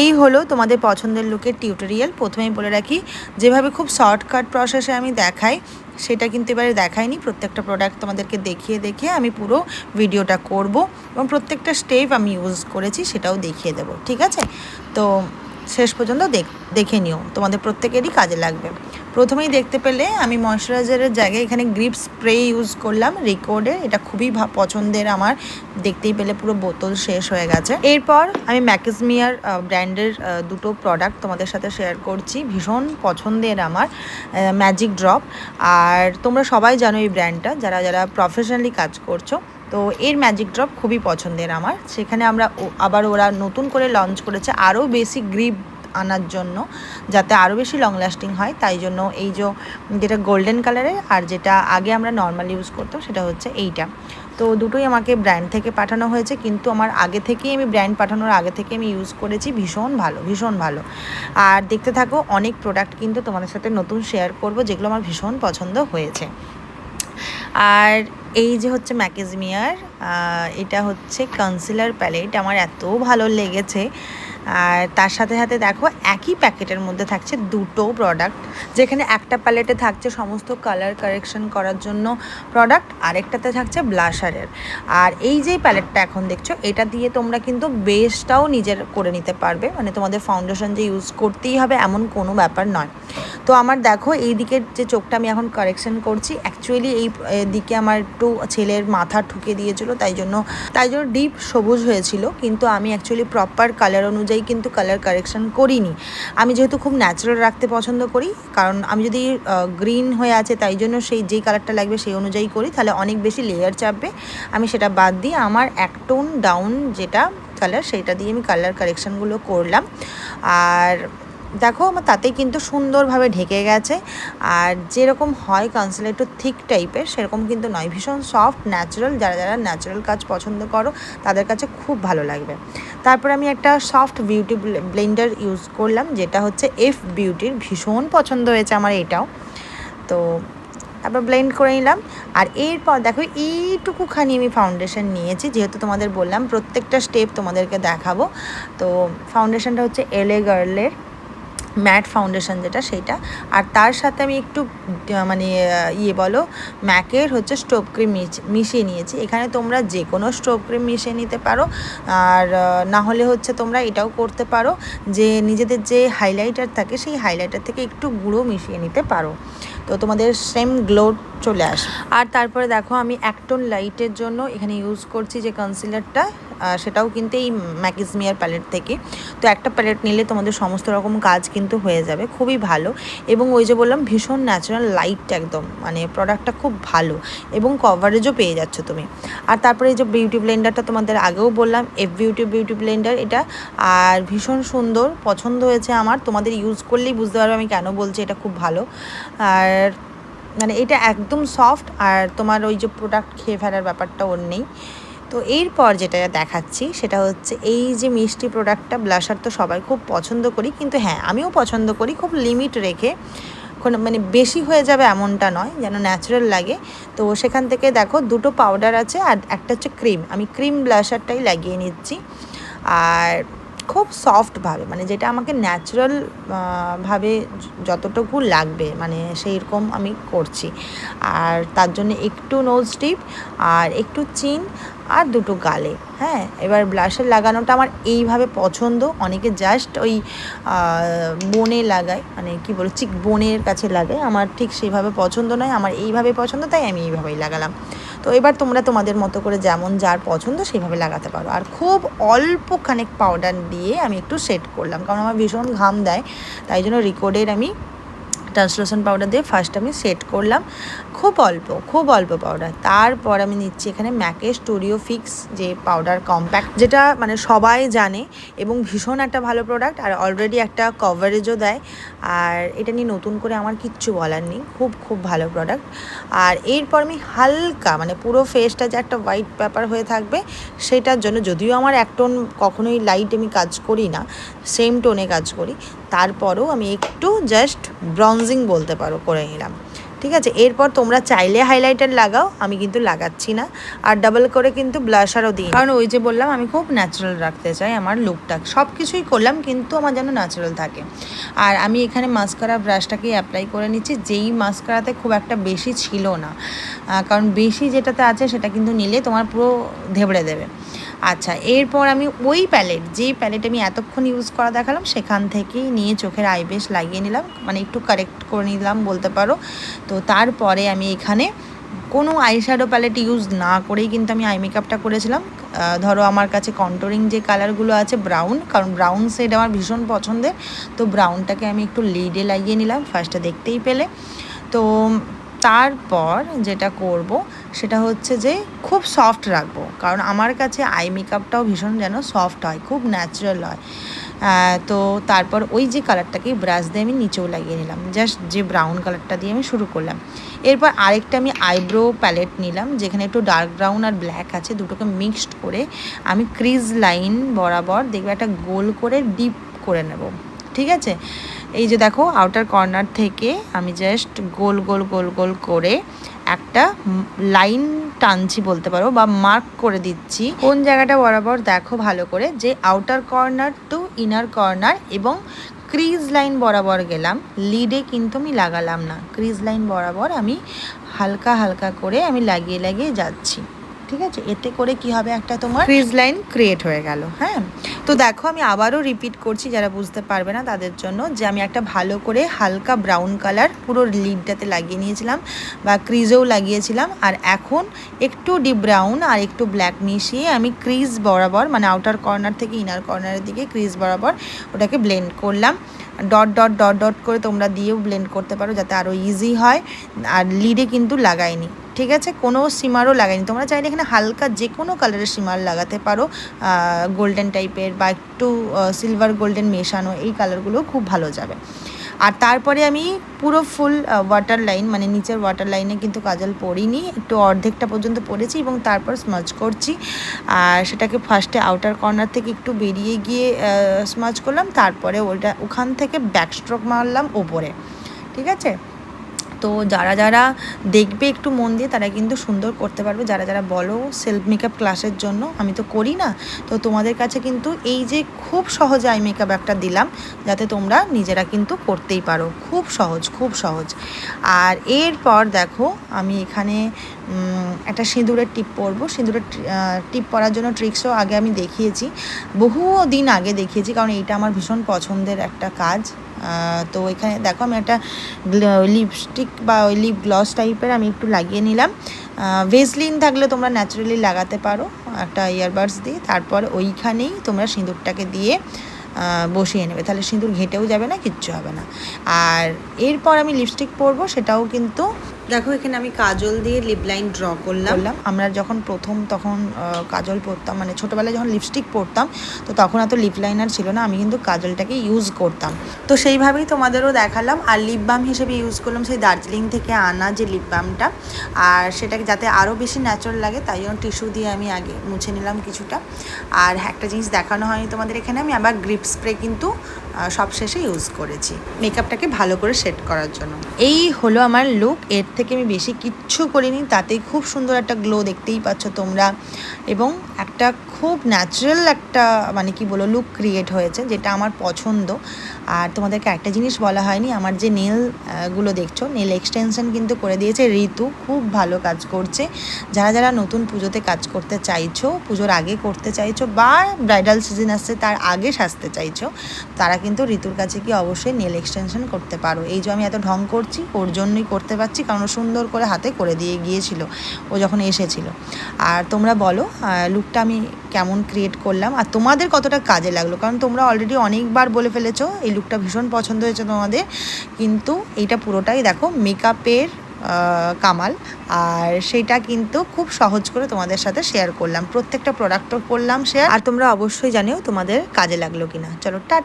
এই হলো তোমাদের পছন্দের লুকের টিউটোরিয়াল প্রথমেই বলে রাখি, যেভাবে খুব শর্টকাট প্রসেসে আমি দেখাই, সেটা কিন্তু এবারে দেখাইনি। প্রত্যেকটা প্রোডাক্ট তোমাদেরকে দেখিয়ে দেখে আমি পুরো ভিডিওটা করব এবং প্রত্যেকটা স্টেপ আমি ইউজ করেছি, সেটাও দেখিয়ে দেব। ঠিক আছে? তো শেষ পর্যন্ত দেখ নিও। তোমাদের প্রত্যেকেরই কাজে লাগবে। প্রথমেই দেখতে পেলে আমি ময়শ্চারাইজারের জায়গায় এখানে গ্রিপ স্প্রে ইউজ করলাম। রেকর্ডে এটা খুবই পছন্দের আমার। দেখতেই পেলে পুরো বোতল শেষ হয়ে গেছে। এরপর আমি ম্যাকেজমিয়ার ব্র্যান্ডের দুটো প্রোডাক্ট তোমাদের সাথে শেয়ার করছি। ভীষণ পছন্দের আমার ম্যাজিক ড্রপ আর তোমরা সবাই জানো এই ব্র্যান্ডটা যারা যারা প্রফেশনালি কাজ করছ তো এর ম্যাজিক ড্রপ খুবই পছন্দের আমার। সেখানে আমরা আবার ওরা নতুন করে লঞ্চ করেছে আরও বেশি গ্রিপ আনার জন্য, যাতে আরও বেশি লং লাস্টিং হয়। তাই জন্য এই যে যেটা গোল্ডেন কালারের আর যেটা আগে আমরা নর্মাল ইউজ করতাম সেটা হচ্ছে এইটা। তো দুটোই আমাকে ব্র্যান্ড থেকে পাঠানো হয়েছে, কিন্তু আমার আগে থেকেই আমি ব্র্যান্ড পাঠানোর আগে থেকে আমি ইউজ করেছি। ভীষণ ভালো ভীষণ ভালো। আর দেখতে থাকো, অনেক প্রোডাক্ট কিন্তু তোমাদের সাথে নতুন শেয়ার করব, যেগুলো আমার ভীষণ পছন্দ হয়েছে। আর এই যে হচ্ছে ম্যাকেজমিয়ার এটা হচ্ছে কনসিলার প্যালেট আমার এত ভালো লেগেছে। আর তার সাথে সাথে দেখো একই প্যাকেটের মধ্যে থাকছে দুটো প্রোডাক্ট যেখানে একটা প্যালেটে থাকছে সমস্ত কালার কারেকশন করার জন্য প্রোডাক্ট আরেকটাতে থাকছে ব্লাশারের আর এই যে প্যালেটটা এখন দেখছ, এটা দিয়ে তোমরা কিন্তু বেসটাও নিজের করে নিতে পারবে। মানে তোমাদের ফাউন্ডেশন যে ইউজ করতেই হবে এমন কোনো ব্যাপার নয়। তো আমার দেখো এই দিকের যে চোখটা আমি এখন কারেকশন করছি অ্যাকচুয়ালি এই দিকে আমার একটু ছেলের মাথা ঠুকে দিয়েছিল, তাই জন্য তাই জন্য ডিপ সবুজ হয়েছিল। কিন্তু আমি অ্যাকচুয়ালি প্রপার কালার অনুযায়ী কিন্তু কালার কারেকশান করিনি। আমি যেহেতু খুব ন্যাচারাল রাখতে পছন্দ করি, কারণ আমি যদি গ্রিন হয়ে আছে তাই জন্য সেই যেই কালারটা লাগবে সেই অনুযায়ী করি, তাহলে অনেক বেশি লেয়ার চাপবে। আমি সেটা বাদ দিয়ে আমার এক টোন ডাউন যেটা কালার সেটা দিয়ে আমি কালার কারেকশানগুলো করলাম। আর দেখো, আমার তাতেই কিন্তু সুন্দরভাবে ঢেকে গেছে। আর যেরকম হয় কনসিলার একটু থিক টাইপের সেরকম কিন্তু নয়। ভীষণ সফট ন্যাচারাল যারা যারা ন্যাচারাল কাজ পছন্দ করো, তাদের কাছে খুব ভালো লাগবে। তারপর আমি একটা সফট বিউটি ব্লেন্ডার ইউজ করলাম, যেটা হচ্ছে এফ বিউটির ভীষণ পছন্দ হয়েছে আমার এটাও। তো তারপর ব্লেন্ড করে নিলাম। আর এরপর দেখো, এইটুকুখানি আমি ফাউন্ডেশন নিয়েছি, যেহেতু তোমাদের বললাম প্রত্যেকটা স্টেপ তোমাদেরকে দেখাবো। তো ফাউন্ডেশনটা হচ্ছে এলে গার্লের ম্যাট ফাউন্ডেশন যেটা সেটা আর তার সাথে আমি একটু মানে ইয়ে বলো, ম্যাকের হচ্ছে স্টোভ ক্রিম মিশিয়ে নিয়েছি। এখানে তোমরা যে কোনো স্টোভ ক্রিম মিশিয়ে নিতে পারো। আর না হলে হচ্ছে তোমরা এটাও করতে পারো যে নিজেদের যে হাইলাইটার থাকে, সেই হাইলাইটার থেকে একটু গুঁড়ো মিশিয়ে নিতে পারো। তো তোমাদের সেম গ্লো চলে আসে আর তারপরে দেখো, আমি একটন লাইটের জন্য এখানে ইউজ করছি যে কনসিলারটা সেটাও কিন্তু এই ম্যাকিজমিয়ার প্যালেট থেকে। তো একটা প্যালেট নিলে তোমাদের সমস্ত রকম কাজ কিন্তু হয়ে যাবে, খুবই ভালো। এবং ওই যে বললাম, ভীষণ ন্যাচারাল লাইট একদম মানে প্রোডাক্টটা খুব ভালো। এবং কভারেজও পেয়ে যাচ্ছ তুমি। আর তারপরে এই যে বিউটি ব্লেন্ডারটা তোমাদের আগেও বললাম এফ বিউটি বিউটি ব্লেন্ডার এটা। আর ভীষণ সুন্দর, পছন্দ হয়েছে আমার। তোমাদের ইউজ করলেই বুঝতে পারবে আমি কেন বলছি, এটা খুব ভালো। আর মানে এটা একদম সফট আর তোমার ওই যে প্রোডাক্ট খেয়ে ফেলার ব্যাপারটা ওর নেই। তো এরপর যেটা দেখাচ্ছি সেটা হচ্ছে এই যে মিষ্টি প্রোডাক্টটা ব্লাশার তো সবাই খুব পছন্দ করি, কিন্তু হ্যাঁ আমিও পছন্দ করি, খুব লিমিট রেখে। কোনো মানে বেশি হয়ে যাবে এমনটা নয়, যেন ন্যাচারাল লাগে। তো সেখান থেকে দেখো দুটো পাউডার আছে আর একটা হচ্ছে ক্রিম আমি ক্রিম ব্লাশারটাই লাগিয়ে নিচ্ছি। আর খুব সফটভাবে মানে যেটা আমাকে ন্যাচারাল ভাবে যতটুকু লাগবে মানে সেই রকম আমি করছি। আর তার জন্য একটু নোজ টিপ আর একটু চিন আর দুটো গালে হ্যাঁ? এবার ব্লাশার লাগানোটা আমার এইভাবে পছন্দ। অনেকে জাস্ট ওই বনে লাগায় মানে কি বলো চিক বনের কাছে লাগায়। আমার ঠিক সেইভাবে পছন্দ নয়, আমার এইভাবে পছন্দ, তাই আমি এইভাবেই লাগালাম। তো এবার তোমরা তোমাদের মতো করে যেমন যার পছন্দ সেইভাবে লাগাতে পারো। আর খুব অল্প খানেক পাউডার দিয়ে আমি একটু সেট করলাম, কারণ আমার ভীষণ ঘাম দেয়, তাই জন্য রেকর্ডের আমি ট্রান্সলেশন পাউডার দিয়ে ফার্স্ট আমি সেট করলাম। খুব অল্প খুব অল্প পাউডার তারপর আমি নিচ্ছি এখানে ম্যাকে স্টুডিও ফিক্স যে পাউডার কম্প্যাক্ট যেটা মানে সবাই জানে এবং ভীষণ একটা ভালো প্রোডাক্ট আর অলরেডি একটা কভারেজও দেয়। আর এটা নিয়ে নতুন করে আমার কিচ্ছু বলার নেই, খুব খুব ভালো প্রোডাক্ট আর এরপর আমি হালকা মানে পুরো ফেসটা যে একটা হোয়াইট পেপার হয়ে থাকবে, সেটার জন্য যদিও আমার এক টোন কখনোই লাইট আমি কাজ করি না সেম টোনে কাজ করি, তারপরও আমি একটু জাস্ট ব্রঞ্জিং বলতে পারো করে নিলাম। ঠিক আছে? এরপর তোমরা চাইলে হাইলাইটার লাগাও, আমি কিন্তু লাগাচ্ছি না। আর ডাবল করে কিন্তু ব্লাশারও দিই। কারণ ওই যে বললাম, আমি খুব ন্যাচারাল রাখতে চাই আমার লুকটা সব কিছুই করলাম, কিন্তু আমার যেন ন্যাচারাল থাকে। আর আমি এখানে মাস্কারা ব্রাশটাকেই অ্যাপ্লাই করে নিচ্ছি, যেই মাস্কারাতে খুব একটা বেশি ছিল না। কারণ বেশি যেটাতে আছে সেটা কিন্তু নিলে তোমার পুরো ধেবড়ে দেবে। আচ্ছা এরপর আমি ওই প্যালেট, যেই প্যালেট আমি এতক্ষণ ইউজ করা দেখালাম, সেখান থেকেই নিয়ে চোখের আইবেশ লাগিয়ে নিলাম মানে একটু কারেক্ট করে নিলাম বলতে পারো। তো তারপরে আমি এখানে কোনো আইশ্যাডো প্যালেট ইউজ না করেই কিন্তু আমি আই মেকআপটা করেছিলাম। ধরো আমার কাছে কন্ট্রোলিং যে কালারগুলো আছে ব্রাউন কারণ ব্রাউন শেড আমার ভীষণ পছন্দের, তো ব্রাউনটাকে আমি একটু লিডে লাগিয়ে নিলাম ফার্স্টে দেখতেই পেলে। তো তারপর যেটা করব সেটা হচ্ছে যে খুব সফট রাখব। কারণ আমার কাছে আই মেকআপটাও ভীষণ যেন সফট হয়, খুব ন্যাচারাল হয়। তো তারপর ওই যে কালারটাকে ব্রাশ দিয়ে আমি নিচেও লাগিয়ে নিলাম। জাস্ট যে ব্রাউন কালারটা দিয়ে আমি শুরু করলাম। এরপর আরেকটা আমি আইব্রো প্যালেট নিলাম, যেখানে একটু ডার্ক ব্রাউন আর ব্ল্যাক আছে, দুটোকে মিক্সড করে আমি ক্রিজ লাইন বরাবর দেখবে একটা গোল করে ডিপ করে নেব। ঠিক আছে? এই যে দেখো আউটার কর্নার থেকে আমি জাস্ট গোল গোল গোল গোল করে একটা লাইন টানছি বলতে পারো বা মার্ক করে দিচ্ছি। কোন জায়গাটা বরাবর দেখো ভালো করে যে outer corner to inner corner এবং ক্রিজ লাইন বরাবর গেলাম। লিডে কিন্তু আমি লাগালাম না। ক্রিজ লাইন বরাবর আমি হালকা হালকা করে আমি লাগিয়ে লাগিয়ে যাচ্ছি। ঠিক আছে? এতে করে কি হবে? একটা তোমার ক্রিজ লাইন ক্রিয়েট হয়ে গেল। হ্যাঁ? তো দেখো আমি আবারও রিপিট করছি যারা বুঝতে পারবে না তাদের জন্য যে আমি একটা ভালো করে হালকা ব্রাউন কালার পুরো লিডটাতে লাগিয়ে নিয়েছিলাম বা ক্রিজেও লাগিয়েছিলাম। আর এখন একটু ডিপ ব্রাউন আর একটু ব্ল্যাক মিশিয়ে আমি ক্রিজ বরাবর মানে আউটার কর্নার থেকে ইনার কর্নারের দিকে ক্রিজ বরাবর ওটাকে ব্লেন্ড করলাম। ডট ডট ডট ডট করে তোমরা দিয়েও ব্লেন্ড করতে পারো যাতে আরও ইজি হয়। আর লিডে কিন্তু লাগাইনি, ঠিক আছে? কোনো সিমারও লাগাইনি। তোমরা চাইলে এখানে হালকা যে কোনো কালারের সিমার লাগাতে পারো। গোল্ডেন টাইপের বা একটু সিলভার গোল্ডেন মেশানো এই কালারগুলো খুব ভালো যাবে। আর তারপরে আমি পুরো ফুল ওয়াটার লাইন মানে নিচের ওয়াটার লাইনে কিন্তু কাজল পরিনি একটু অর্ধেকটা পর্যন্ত পরেছি এবং তারপর স্মাচ করছি। আর সেটাকে ফার্স্টে আউটার কর্নার থেকে একটু বেরিয়ে গিয়ে স্মাচ করলাম, তারপরে ওটা ওখান থেকে ব্যাকস্ট্রোক মারলাম ওপরে। ঠিক আছে? তো যারা যারা দেখবে একটু মন দিয়ে, তারা কিন্তু সুন্দর করতে পারবে। যারা যারা বলো সেলফ মেকআপ ক্লাসের জন্য, আমি তো করি না। তো তোমাদের কাছে কিন্তু এই যে খুব সহজ আই মেকআপ একটা দিলাম, যাতে তোমরা নিজেরা কিন্তু করতেই পারো। খুব সহজ খুব সহজ। আর এরপর দেখো, আমি এখানে একটা সিঁদুরের টিপ পরবো। সিঁদুরের টিপ পরার জন্য ট্রিক্সও আগে আমি দেখিয়েছি। বহু দিন আগে দেখিয়েছি, কারণ এইটা আমার ভীষণ পছন্দের একটা কাজ। তো এখানে দেখো আমি একটা লিপস্টিক বা ওই লিপ গ্লস টাইপের আমি একটু লাগিয়ে নিলাম। ভেসলিন থাকলে তোমরা ন্যাচারালি লাগাতে পারো, একটা ইয়ারবাডস দিয়ে। তারপর ওইখানেই তোমরা সিঁদুরটাকে দিয়ে বসিয়ে নেবে। তাহলে সিঁদুর ঘেটেও যাবে না, কিচ্ছু হবে না। আর এরপর আমি লিপস্টিক পরবো, সেটাও কিন্তু দেখো, এখানে আমি কাজল দিয়ে লিপ লাইন ড্র করলাম। আমরা যখন প্রথম তখন কাজল পরতাম মানে ছোটোবেলায় যখন লিপস্টিক পরতাম, তো তখন এত লিপ লাইনার ছিল না, আমি কিন্তু কাজলটাকে ইউজ করতাম। তো সেইভাবেই তোমাদেরও দেখালাম। আর লিপ বাম হিসেবে ইউজ করলাম সেই দার্জিলিং থেকে আনা যে লিপ বামটা আর সেটাকে যাতে আরও বেশি ন্যাচারাল লাগে, তাই জন্য টিস্যু দিয়ে আমি আগে মুছে নিলাম কিছুটা। আর একটা জিনিস দেখানো হয়নি তোমাদের এখানে, আমি আবার গ্রিপ স্প্রে কিন্তু সবশেষে ইউজ করেছি। মেকআপটাকে ভালো করে সেট করার জন্য। এই হলো আমার লুক এর থেকে আমি বেশি কিচ্ছু করিনি। তাতে খুব সুন্দর একটা গ্লো দেখতেই পাচ্ছ তোমরা। এবং একটা খুব ন্যাচারাল একটা মানে কি বলো লুক ক্রিয়েট হয়েছে, যেটা আমার পছন্দ। আর তোমাদেরকে একটা জিনিস বলা হয়নি, আমার যে নেলগুলো দেখছ নেল এক্সটেনশন কিন্তু করে দিয়েছে ঋতু, খুব ভালো কাজ করছে। যারা যারা নতুন পুজোতে কাজ করতে চাইছো, পুজোর আগে করতে চাইছো, বা ব্রাইডাল সিজন আসছে, তার আগে সাজতে চাইছো, তারা কিন্তু ঋতুর কাছে কি অবশ্যই নেল এক্সটেনশন করতে পারো। এই যে আমি এত ঢং করছি, ওর জন্যই করতে পারছি, কারণ সুন্দর করে হাতে করে দিয়ে গিয়েছিল, ও যখন এসেছিল। আর তোমরা বলো লুকটা আমি কেমন ক্রিয়েট করলাম আর তোমাদের কতটা কাজে লাগল? কারণ তোমরা অলরেডি অনেকবার বলে ফেলেছো, এই লুকটা ভীষণ পছন্দ হয়েছে তোমাদের। কিন্তু এইটা পুরোটাই দেখো মেকআপের কামাল। আর সেটা কিন্তু খুব সহজ করে তোমাদের সাথে শেয়ার করলাম। প্রত্যেকটা প্রোডাক্টও করলাম শেয়ার আর তোমরা অবশ্যই জানিও তোমাদের কাজে লাগল কিনা। চলো, টাটা।